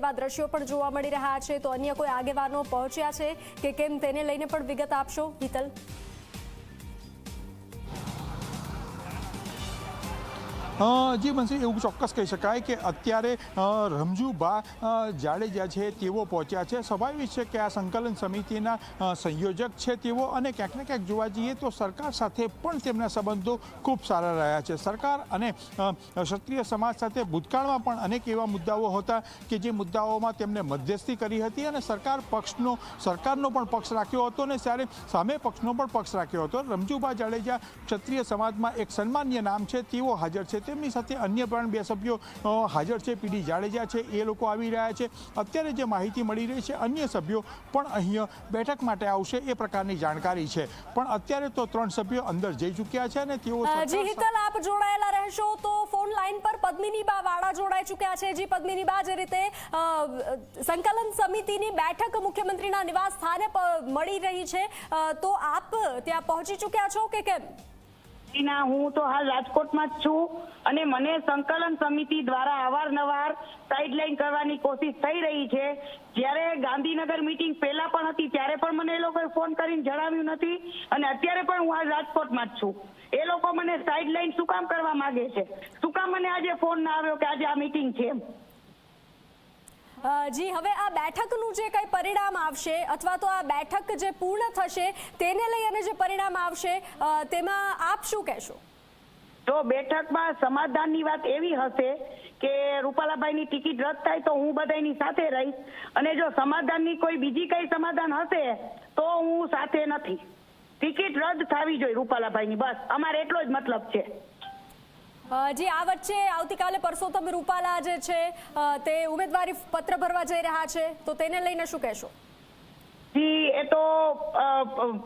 તેવા દ્રશ્યો પણ જોવા મળી રહ્યા છે. તો અન્ય કોઈ આગેવાનો પહોંચ્યા છે કે કેમ તેને લઈને પણ વિગત આપશો? હિતલ. જી બનશે એવું ચોક્કસ કહી શકાય કે અત્યારે રમજુભા જાડેજા છે તેઓ પહોંચ્યા છે. સ્વાભાવિક છે કે આ સંકલન સમિતિના સંયોજક છે તેઓ અને ક્યાંક ને ક્યાંક જોવા જઈએ તો સરકાર સાથે પણ તેમના સંબંધો ખૂબ સારા રહ્યા છે. સરકાર અને ક્ષત્રિય સમાજ સાથે ભૂતકાળમાં પણ અનેક એવા મુદ્દાઓ હતા કે જે મુદ્દાઓમાં તેમણે મધ્યસ્થી કરી હતી અને સરકાર પક્ષનો, સરકારનો પણ પક્ષ રાખ્યો હતો અને ત્યારે સામે પક્ષનો પણ પક્ષ રાખ્યો હતો. રમજુભા જાડેજા ક્ષત્રિય સમાજમાં એક સન્માન્ય નામ છે. તેઓ હાજર છે. તેમની સાથે અન્ય પણ બે સભ્યો હાજર છે. પીડી જાડેજા છે એ લોકો આવી રહ્યા છે. અત્યારે જે માહિતી મળી રહી છે અન્ય સભ્યો પણ અહીંયા બેઠક માટે આવશે એ પ્રકારની જાણકારી છે. પણ અત્યારે તો ત્રણ સભ્યો અંદર જઈ ચૂક્યા છે અને તેઓ જી હિતલ આપ જોડાયેલા રહેશો તો ફોન લાઈન પર પદ્મિની બા વાળા જોડાઈ ચૂક્યા છે. જી પદ્મિની બા જે રીતે સંકલન સમિતિની બેઠક મુખ્યમંત્રીના નિવાસ સ્થાને મળી રહી છે. તો આપ ત્યાં પહોંચી ચૂક્યા છો કે કેમ? ના હું તો હાલ રાજકોટમાં જ છું અને મને સંકલન સમિતિ દ્વારા અવારનવાર સાઇડલાઇન કરવાની કોશિશ થઈ રહી છે. જ્યારે ગાંધીનગર મીટિંગ પહેલા પણ હતી, ત્યારે પણ મને એ લોકોએ ફોન કરીને જણાવ્યું નથી અને અત્યારે પણ હું હાલ રાજકોટમાં જ છું. એ લોકો મને સાઇડલાઇન શું કામ કરવા માંગે છે? શું કામ મને આજે ફોન ના આવ્યો કે આજે આ મીટિંગ છે એમ? જી, હવે આ બેઠકનું જે કંઈ પરિણામ આવશે અથવા તો આ બેઠક જે પૂર્ણ થશે તેને લઈ અને જે પરિણામ આવશે તેમાં આપ શું કહેશો? તો બેઠકમાં સમાધાનની વાત એવી હશે કે રૂપાલાભાઈની ટિકિટ રદ થાય તો હું બધાની સાથે રહીશ અને જો સમાધાનની કોઈ બીજી કઈ સમાધાન હશે તો હું સાથે નથી. ટિકિટ રદ થવી જોઈએ રૂપાલાભાઈની, બસ. અમારે એટલો જ મતલબ છે. જી આ વચ્ચે આવતીકાલે પરસોત્તમ રૂપાલા જે છે તે ઉમેદવારી પત્ર ભરવા જઈ રહ્યા છે. તો તેને લઈને શું કહેશો? જી એ તો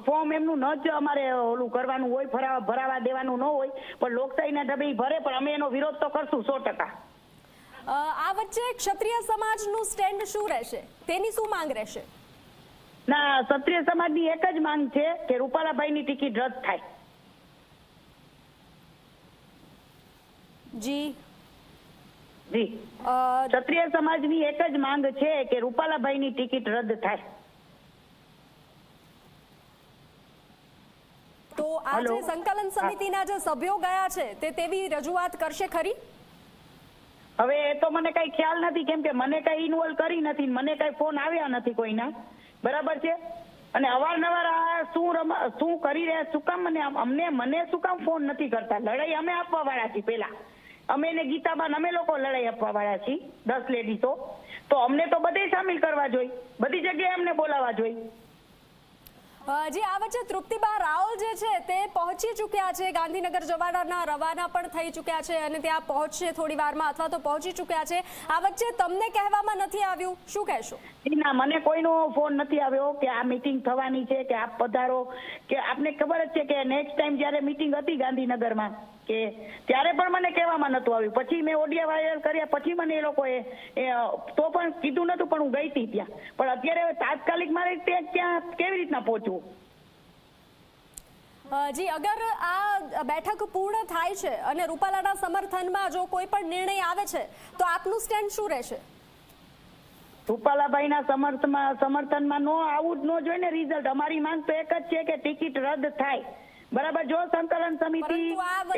ફોર્મ એમનું ન જ અમારે ઓલું કરવાનું હોય ભરાવા ભરાવા દેવાનું ન હોય પણ લોકશાહીના ઢબે ભરે પણ અમે એનો વિરોધ તો કરશું સો ટકા. આ વચ્ચે ક્ષત્રિય સમાજનું સ્ટેન્ડ શું રહેશે? તેની શું માંગ રહેશે? ના ક્ષત્રિય સમાજની એક જ માંગ છે કે રૂપાલાભાઈની ટિકિટ રદ થાય. જી. જી. ક્ષત્રિય સમાજની એક જ માંગ છે કે રૂપાલાભાઈની ટિકિટ રદ થાય. તો આ જે સંકલન સમિતિના જે સભ્યો ગયા છે તે તેવી રજૂઆત કરશે ખરી? હવે એ તો મને કઈ ખ્યાલ નથી કેમ કે મને કઈ ઇન્વોલ્વ કરી નથી મને કઈ ફોન આવ્યા નથી કોઈના. બરાબર છે? અને અવારનવાર આ શું શું કરી રહ્યા શું કામ મને અમને મને શું કામ ફોન નથી કરતા? લડાઈ અમે આપવા વાળા છીએ પેલા અમે ને ગીતાબાન અમે લોકો લડાઈ આપવા વાળા છીએ, દસ લેડીઝો તો અમને તો બધે સામેલ કરવા જોઈએ. બધી જગ્યાએ અમને બોલાવવા જોઈએ. જી, આ વચ્ચે તૃપ્તિબા રાવલ જે છે, તે પહોંચી ચૂક્યા છે. ગાંધીનગર જવાના રવાના પણ થઈ ચૂક્યા છે અને ત્યાં પહોંચશે થોડી વારમાં અથવા તો પહોંચી ચૂક્યા છે. આ વચ્ચે તમને કહેવામાં નથી આવ્યું. શું કહેશો? ના, મને કોઈનો ફોન નથી આવ્યો કે આ મીટિંગ થવાની છે, કે આપ પધારો. કે આપને ખબર જ છે કે નેક્સ્ટ ટાઈમ જ્યારે મીટિંગ હતી ગાંધીનગરમાં, કે ત્યારે પણ મને કહેવામાં નતું આવ્યું. પછી મેં ઓડિયા વાયરલ કર્યા, પછી મને એ લોકોએ તો પણ કીધું નતું પણ હું ગઈ હતી ત્યાં. પણ અત્યારે તાત્કાલિક મારે ત્યાં કેવી રીતના પહોંચવું? અ, જી અગર આ બેઠક પૂર્ણ થાય છે અને રૂપાલાના સમર્થનમાં જો કોઈ પણ નિર્ણય આવે છે તો આપનું સ્ટેન્ડ શું રહેશે? રૂપાલાભાઈના સમર્થમાં સમર્થનમાં નો આવું જ ન જોઈએ ને રિઝલ્ટ અમારી માંગ તો એક જ છે કે ટિકિટ રદ થાય. બરાબર જો સંકલન સમિતિ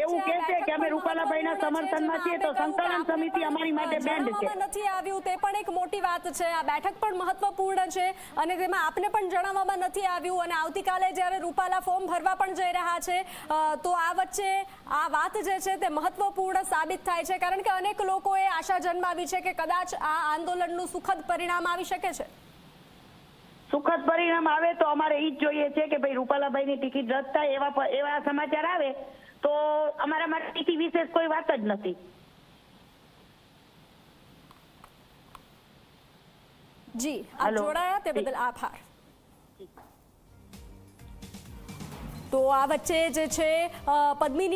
એવું કહે છે કે અમે રૂપાલાભાઈના સમર્થનમાં છીએ તો સંકલન સમિતિ અમારી માટે બેન્ડ છે. નથી આવ્યું તે પણ એક મોટી વાત છે. આ બેઠક પણ મહત્વપૂર્ણ છે અને તેમાં આપને પણ જણાવવામાં નથી આવ્યું અને આવતીકાલે જ્યારે રૂપાલા ફોર્મ ભરવા પણ જઈ રહ્યા છે તો આ વચ્ચે આ વાત જે છે તે મહત્વપૂર્ણ સાબિત થાય છે. કારણ કે અનેક લોકોએ આશા જન્માવી છે કે કદાચ આ આંદોલનનું સુખદ પરિણામ આવી શકે છે. સુખદ પરિણામ આવે તો અમારે એ જ જોઈએ છે કે ભાઈ રૂપાલાભાઈની ટિકિટ રદ થાય એવા એવા સમાચાર આવે તો અમારા માટે વિશેષ કોઈ વાત જ નથી. જી આપ. જોડાયા? તે બદલ આભાર. તો આ વચ્ચે જે છે પદ્મિની